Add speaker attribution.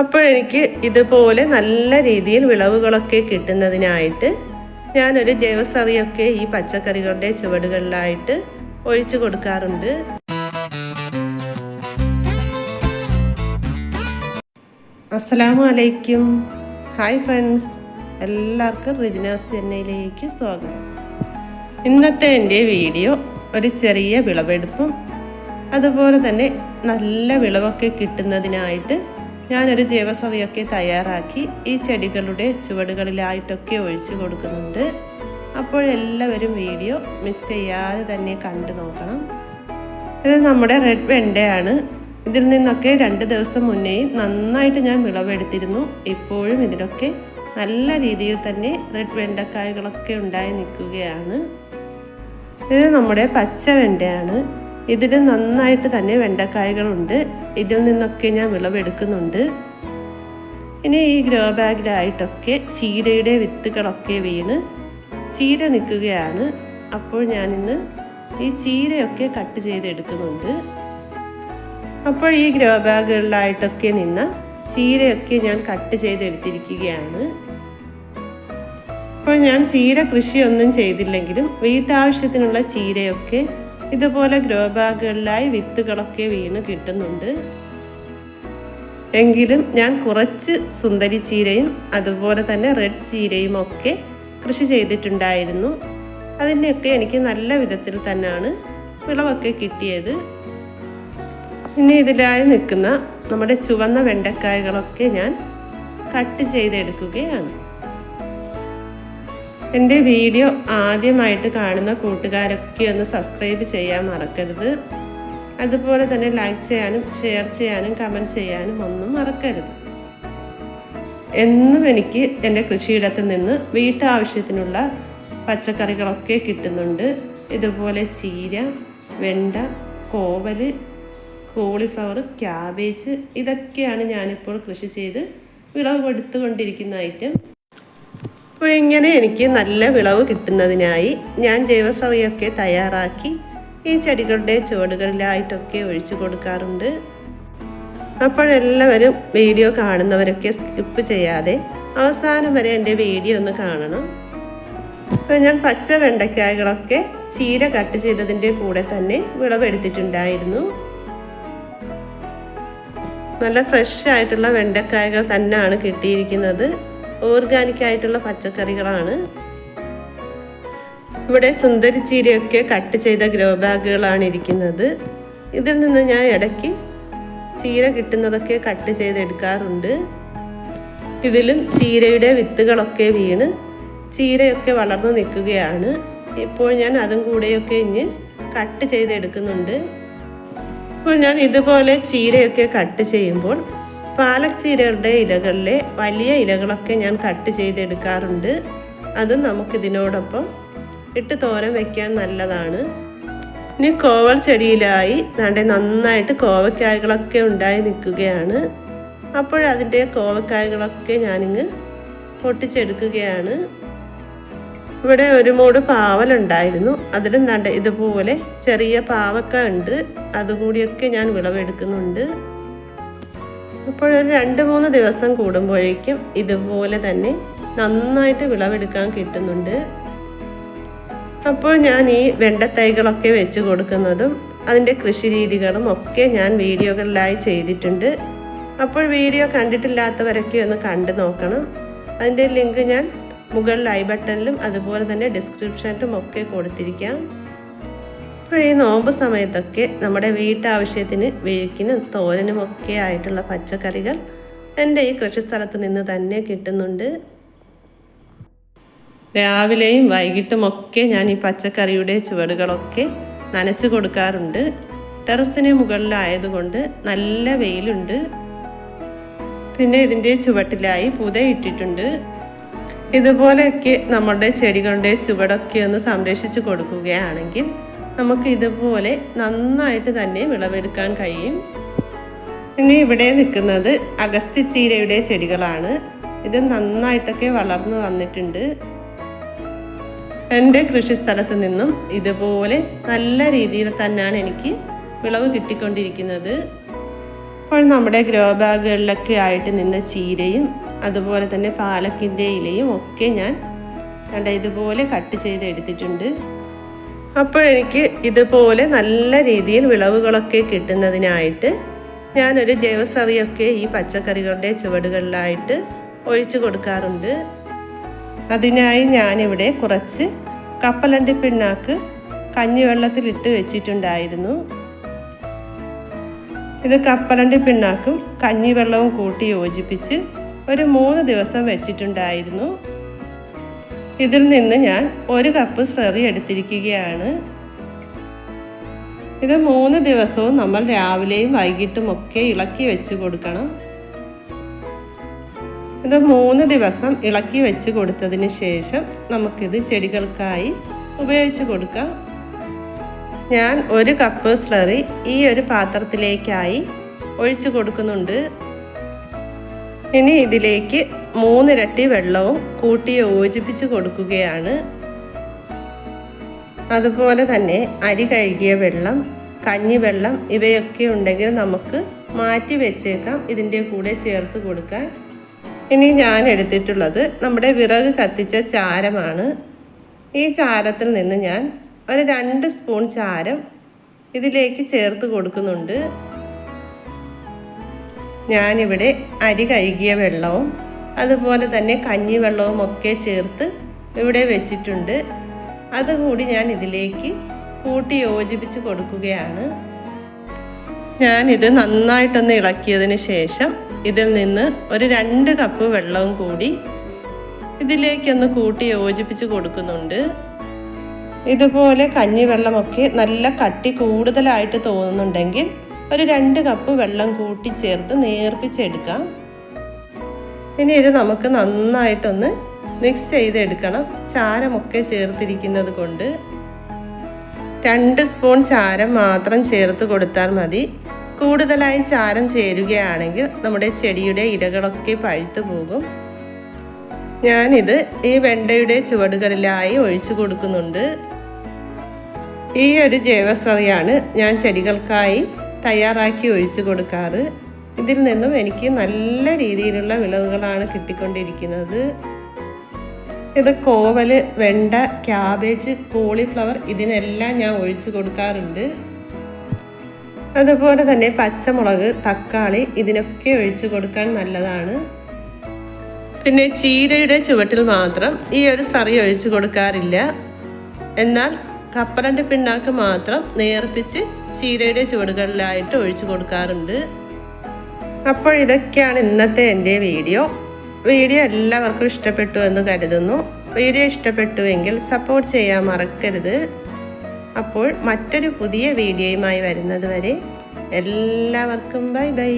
Speaker 1: അപ്പോഴെനിക്ക് ഇതുപോലെ നല്ല രീതിയിൽ വിളവുകളൊക്കെ കിട്ടുന്നതിനായിട്ട് ഞാനൊരു ജൈവസറിയൊക്കെ ഈ പച്ചക്കറികളുടെ ചുവടുകളിലായിട്ട് ഒഴിച്ചു കൊടുക്കാറുണ്ട്. അസ്സലാമു അലൈക്കും ഹായ് ഫ്രണ്ട്സ്. എല്ലാവർക്കും റിജിനാസ് ചെന്നൈയിലേക്ക് സ്വാഗതം. ഇന്നത്തെ എന്റെ വീഡിയോ ഒരു ചെറിയ വിളവെടുപ്പും അതുപോലെ തന്നെ നല്ല വിളവൊക്കെ കിട്ടുന്നതിനായിട്ട് ഞാനൊരു ജൈവസവയൊക്കെ തയ്യാറാക്കി ഈ ചെടികളുടെ ചുവടുകളിലായിട്ടൊക്കെ ഒഴിച്ചു കൊടുക്കുന്നുണ്ട്. അപ്പോഴെല്ലാവരും വീഡിയോ മിസ് ചെയ്യാതെ തന്നെ കണ്ടു നോക്കണം. ഇത് നമ്മുടെ റെഡ് വെണ്ടയാണ്. ഇതിൽ നിന്നൊക്കെ രണ്ട് ദിവസം മുന്നേ നന്നായിട്ട് ഞാൻ വിളവെടുത്തിരുന്നു. ഇപ്പോഴും ഇതിനൊക്കെ നല്ല രീതിയിൽ തന്നെ റെഡ് വെണ്ടക്കായകളൊക്കെ ഉണ്ടായി നിൽക്കുകയാണ്. ഇത് നമ്മുടെ പച്ച വെണ്ടയാണ്. ഇതിൽ നന്നായിട്ട് തന്നെ വെണ്ടക്കായകളുണ്ട്. ഇതിൽ നിന്നൊക്കെ ഞാൻ വിളവെടുക്കുന്നുണ്ട്. ഇനി ഈ ഗ്രോ ബാഗിലായിട്ടൊക്കെ ചീരയുടെ വിത്തുകളൊക്കെ വീണ് ചീര നിൽക്കുകയാണ്. അപ്പോൾ ഞാനിന്ന് ഈ ചീരയൊക്കെ കട്ട് ചെയ്തെടുക്കുന്നുണ്ട്. അപ്പോൾ ഈ ഗ്രോ ബാഗുകളിലായിട്ടൊക്കെ നിന്ന ചീരയൊക്കെ ഞാൻ കട്ട് ചെയ്തെടുത്തിരിക്കുകയാണ്. അപ്പോൾ ഞാൻ ചീര കൃഷിയൊന്നും ചെയ്തില്ലെങ്കിലും വീട്ടാവശ്യത്തിനുള്ള ചീരയൊക്കെ ഇതുപോലെ ഗ്രോ ബാഗുകളിലായി വിത്തുകളൊക്കെ വീണ് കിട്ടുന്നുണ്ട്. എങ്കിലും ഞാൻ കുറച്ച് സുന്ദരി ചീരയും അതുപോലെ തന്നെ റെഡ് ചീരയും ഒക്കെ കൃഷി ചെയ്തിട്ടുണ്ടായിരുന്നു. അതിന്റെയൊക്കെ എനിക്ക് നല്ല വിധത്തിൽ തന്നെയാണ് വിളവൊക്കെ കിട്ടിയത്. ഇനി ഇതിലായി നിൽക്കുന്ന നമ്മുടെ ചുവന്ന വെണ്ടക്കായകളൊക്കെ ഞാൻ കട്ട് ചെയ്തെടുക്കുകയാണ്. എന്റെ വീഡിയോ ആദ്യമായിട്ട് കാണുന്ന കൂട്ടുകാരൊക്കെ ഒന്ന് സബ്സ്ക്രൈബ് ചെയ്യാൻ മറക്കരുത്. അതുപോലെ തന്നെ ലൈക്ക് ചെയ്യാനും ഷെയർ ചെയ്യാനും കമന്റ് ചെയ്യാനും ഒന്നും മറക്കരുത്. എന്നും എനിക്ക് എന്റെ കൃഷിയിടത്തിൽ നിന്ന് വീട്ടാവശ്യത്തിനുള്ള പച്ചക്കറികളൊക്കെ കിട്ടുന്നുണ്ട്. ഇതുപോലെ ചീര വെണ്ട കോവൽ കോളിഫ്ലവർ ക്യാബേജ് ഇതൊക്കെയാണ് ഞാനിപ്പോൾ കൃഷി ചെയ്ത് വിളവ് കൊടുത്തുകൊണ്ടിരിക്കുന്ന ഐറ്റം അപ്പോൾ ഇങ്ങനെ എനിക്ക് നല്ല വിളവ് കിട്ടുന്നതിനായി ഞാൻ ജൈവസറിയൊക്കെ തയ്യാറാക്കി ഈ ചെടികളുടെ ചുവടുകളിലായിട്ടൊക്കെ ഒഴിച്ചു കൊടുക്കാറുണ്ട്. അപ്പോഴെല്ലാവരും വീഡിയോ കാണുന്നവരൊക്കെ സ്കിപ്പ് ചെയ്യാതെ അവസാനം വരെ എന്റെ വീഡിയോ ഒന്ന് കാണണം. അപ്പോൾ ഞാൻ പച്ച വെണ്ടയ്ക്കായകളൊക്കെ ചീര കട്ട് ചെയ്തതിന്റെ കൂടെ തന്നെ വിളവെടുത്തിട്ടുണ്ടായിരുന്നു. നല്ല ഫ്രഷ് ആയിട്ടുള്ള വെണ്ടക്കായകൾ തന്നെയാണ് കിട്ടിയിരിക്കുന്നത്. ഓർഗാനിക് ആയിട്ടുള്ള പച്ചക്കറികളാണ്. ഇവിടെ സുന്ദരി ചീരയൊക്കെ കട്ട് ചെയ്ത ഗ്രോ ബാഗുകളാണ് ഇരിക്കുന്നത്. ഇതിൽ നിന്ന് ഞാൻ ഇടയ്ക്ക് ചീര കിട്ടുന്നതൊക്കെ കട്ട് ചെയ്തെടുക്കാറുണ്ട് ഇതിലും ചീരയുടെ വിത്തുകളൊക്കെ വീണ് ചീരയൊക്കെ വളർന്നു നിൽക്കുകയാണ്. ഇപ്പോൾ ഞാൻ അതും കൂടെയൊക്കെ ഇഞ്ഞ് കട്ട് ചെയ്തെടുക്കുന്നുണ്ട് ഇപ്പോൾ ഞാൻ ഇതുപോലെ ചീരയൊക്കെ കട്ട് ചെയ്യുമ്പോൾ പാലക് ചീരകളുടെ ഇലകളിലെ വലിയ ഇലകളൊക്കെ ഞാൻ കട്ട് ചെയ്തെടുക്കാറുണ്ട്. അത് നമുക്കിതിനോടൊപ്പം ഇട്ട് തോരൻ വയ്ക്കാൻ നല്ലതാണ്. ഇനി കോവൽ ചെടിയിലായി ദാണ്ടെ നന്നായിട്ട് കോവക്കായകളൊക്കെ ഉണ്ടായി നിൽക്കുകയാണ്. അപ്പോഴതിന്റെ കോവക്കായകളൊക്കെ ഞാനിങ്ങ് പൊട്ടിച്ചെടുക്കുകയാണ്. ഇവിടെ ഒരു മൂട് പാവലുണ്ടായിരുന്നു അതിലും ദാണ്ടെ ഇതുപോലെ ചെറിയ പാവക്ക ഉണ്ട്. അതുകൂടിയൊക്കെ ഞാൻ വിളവെടുക്കുന്നുണ്ട്. അപ്പോൾ ഒരു രണ്ട് മൂന്ന് ദിവസം കൂടുമ്പോഴേക്കും ഇതുപോലെ തന്നെ നന്നായിട്ട് വിളവെടുക്കാൻ കിട്ടുന്നുണ്ട്. അപ്പോൾ ഞാൻ ഈ വെണ്ടത്തൈകളൊക്കെ വെച്ച് കൊടുക്കുന്നതും അതിന്റെ കൃഷി രീതികളും ഒക്കെ ഞാൻ വീഡിയോകളിലായി ചെയ്തിട്ടുണ്ട്. അപ്പോൾ വീഡിയോ കണ്ടിട്ടില്ലാത്തവരൊക്കെ ഒന്ന് കണ്ടു നോക്കണം. അതിന്റെ ലിങ്ക് ഞാൻ മുകളിൽ ഐ ബട്ടണിലും അതുപോലെ തന്നെ ഡിസ്ക്രിപ്ഷനിലും ഒക്കെ കൊടുത്തിരിക്കാം. അപ്പോൾ ഈ നോമ്പ് സമയത്തൊക്കെ നമ്മുടെ വീട്ടാവശ്യത്തിന് വീഴ്ക്കിനും തോരനും ഒക്കെ ആയിട്ടുള്ള പച്ചക്കറികൾ എന്റെ ഈ കൃഷിസ്ഥലത്ത് നിന്ന് തന്നെ കിട്ടുന്നുണ്ട്. രാവിലെയും വൈകിട്ടും ഒക്കെ ഞാൻ ഈ പച്ചക്കറിയുടെ ചുവടുകളൊക്കെ നനച്ചു കൊടുക്കാറുണ്ട്. ടെറസിന് മുകളിലായതുകൊണ്ട് നല്ല വെയിലുണ്ട്. പിന്നെ ഇതിന്റെ ചുവട്ടിലായി പുത ഇട്ടിട്ടുണ്ട്. ഇതുപോലെയൊക്കെ നമ്മുടെ ചെടികളുടെ ചുവടൊക്കെ ഒന്ന് സംരക്ഷിച്ച് കൊടുക്കുകയാണെങ്കിൽ നമുക്ക് ഇതുപോലെ നന്നായിട്ട് തന്നെ വിളവെടുക്കാൻ കഴിയും. ഇനി ഇവിടെ നിൽക്കുന്നത് അഗസ്തി ചീരയുടെ ചെടികളാണ്. ഇത് നന്നായിട്ടൊക്കെ വളർന്നു വന്നിട്ടുണ്ട്. എന്റെ കൃഷിസ്ഥലത്ത് നിന്നും ഇതുപോലെ നല്ല രീതിയിൽ തന്നെയാണ് എനിക്ക് വിളവ് കിട്ടിക്കൊണ്ടിരിക്കുന്നത്. ഇപ്പോൾ നമ്മുടെ ഗ്രോ ബാഗുകളിലൊക്കെ ആയിട്ട് നിന്ന ചീരയും അതുപോലെ തന്നെ പാലക്കിന്റെ ഇലയും ഒക്കെ ഞാൻ കണ്ട ഇതുപോലെ കട്ട് ചെയ്ത് എടുത്തിട്ടുണ്ട് അപ്പോഴെനിക്ക് ഇതുപോലെ നല്ല രീതിയിൽ വിളവുകളൊക്കെ കിട്ടുന്നതിനായിട്ട് ഞാനൊരു ജൈവസറിയൊക്കെ ഈ പച്ചക്കറികളുടെ ചുവടുകളിലായിട്ട് ഒഴിച്ചു കൊടുക്കാറുണ്ട്. അതിനായി ഞാനിവിടെ കുറച്ച് കപ്പലണ്ടി പിണ്ണാക്ക് കഞ്ഞിവെള്ളത്തിലിട്ട് വെച്ചിട്ടുണ്ടായിരുന്നു. ഇത് കപ്പലണ്ടി പിണ്ണാക്കും കഞ്ഞിവെള്ളവും കൂട്ടി യോജിപ്പിച്ച് ഒരു മൂന്ന് ദിവസം വെച്ചിട്ടുണ്ടായിരുന്നു. ഇതിൽ നിന്ന് ഞാൻ ഒരു കപ്പ് സെറി എടുത്തിരിക്കുകയാണ്. ഇത് മൂന്ന് ദിവസവും നമ്മൾ രാവിലെയും വൈകിട്ടും ഒക്കെ ഇളക്കി വെച്ച് കൊടുക്കണം. ഇത് മൂന്ന് ദിവസം ഇളക്കി വെച്ച് കൊടുത്തതിന് ശേഷം നമുക്കിത് ചെടികൾക്കായി ഉപയോഗിച്ച് കൊടുക്കാം. ഞാൻ ഒരു കപ്പ് സ്ലറി ഈ ഒരു പാത്രത്തിലേക്കായി ഒഴിച്ചു കൊടുക്കുന്നുണ്ട്. ഇനി ഇതിലേക്ക് മൂന്നിരട്ടി വെള്ളവും കൂട്ടി യോജിപ്പിച്ച് കൊടുക്കുകയാണ്. അതുപോലെ തന്നെ അരി കഴുകിയ വെള്ളം കഞ്ഞിവെള്ളം ഇവയൊക്കെ ഉണ്ടെങ്കിൽ നമുക്ക് മാറ്റി വെച്ചേക്കാം ഇതിന്റെ കൂടെ ചേർത്ത് കൊടുക്കാൻ. ഇനി ഞാൻ എടുത്തിട്ടുള്ളത് നമ്മുടെ വിറക് കത്തിച്ച ചാരമാണ്. ഈ ചാരത്തിൽ നിന്ന് ഞാൻ ഒരു രണ്ട് സ്പൂൺ ചാരം ഇതിലേക്ക് ചേർത്ത് കൊടുക്കുന്നുണ്ട്. ഞാനിവിടെ അരി കഴുകിയ വെള്ളവും അതുപോലെ തന്നെ കഞ്ഞി വെള്ളവും ഒക്കെ ചേർത്ത് ഇവിടെ വെച്ചിട്ടുണ്ട്. അതുകൂടി ഞാൻ ഇതിലേക്ക് കൂട്ടി യോജിപ്പിച്ച് കൊടുക്കുകയാണ്. ഞാനിത് നന്നായിട്ടൊന്ന് ഇളക്കിയതിന് ശേഷം ഇതിൽ നിന്ന് ഒരു രണ്ട് കപ്പ് വെള്ളവും കൂടി ഇതിലേക്കൊന്ന് കൂട്ടി യോജിപ്പിച്ച് കൊടുക്കുന്നുണ്ട്. ഇതുപോലെ കഞ്ഞിവെള്ളമൊക്കെ നല്ല കട്ടി കൂടുതലായിട്ട് തോന്നുന്നുണ്ടെങ്കിൽ ഒരു രണ്ട് കപ്പ് വെള്ളം കൂട്ടി ചേർത്ത് നേർപ്പിച്ചെടുക്കാം. ഇനി ഇത് നമുക്ക് നന്നായിട്ടൊന്ന് മിക്സ് ചെയ്തെടുക്കണം. ചാരമൊക്കെ ചേർത്തിരിക്കുന്നത് കൊണ്ട്. രണ്ട് സ്പൂൺ ചാരം മാത്രം ചേർത്ത് കൊടുത്താൽ മതി. കൂടുതലായി ചാരം ചേരുകയാണെങ്കിൽ നമ്മുടെ ചെടിയുടെ ഇലകളൊക്കെ പഴുത്തു പോകും. ഞാനിത് ഈ വെണ്ടയുടെ ചുവടുകളിലായി ഒഴിച്ചു കൊടുക്കുന്നുണ്ട്. ഈ ഒരു ജൈവസ്രവയാണ് ഞാൻ ചെടികൾക്കായി തയ്യാറാക്കി ഒഴിച്ചു കൊടുക്കാറ്. ഇതിൽ നിന്നും എനിക്ക് നല്ല രീതിയിലുള്ള വിളവുകളാണ് കിട്ടിക്കൊണ്ടിരിക്കുന്നത്. ഇത് കോവൽ വെണ്ട ക്യാബേജ് കോളിഫ്ലവർ ഇതിനെല്ലാം ഞാൻ ഒഴിച്ചു കൊടുക്കാറുണ്ട്. അതുപോലെ തന്നെ പച്ചമുളക് തക്കാളി ഇതിനൊക്കെ ഒഴിച്ചു കൊടുക്കാൻ നല്ലതാണ്. പിന്നെ ചീരയുടെ ചുവട്ടിൽ മാത്രം ഈ ഒരു സറി ഒഴിച്ചു കൊടുക്കാറില്ല. എന്നാൽ കപ്പലണ്ടി പിണ്ണാക്ക് മാത്രം നേർപ്പിച്ച് ചീരയുടെ ചുവടുകളിലായിട്ട് ഒഴിച്ചു കൊടുക്കാറുണ്ട്. അപ്പോൾ ഇതൊക്കെയാണ് ഇന്നത്തെ എന്റെ വീഡിയോ. വീഡിയോ എല്ലാവർക്കും ഇഷ്ടപ്പെട്ടു എന്ന് കരുതുന്നു. വീഡിയോ ഇഷ്ടപ്പെട്ടുവെങ്കിൽ സപ്പോർട്ട് ചെയ്യാൻ മറക്കരുത്. അപ്പോൾ മറ്റൊരു പുതിയ വീഡിയോയുമായി വരുന്നത് വരെ എല്ലാവർക്കും ബൈ ബൈ.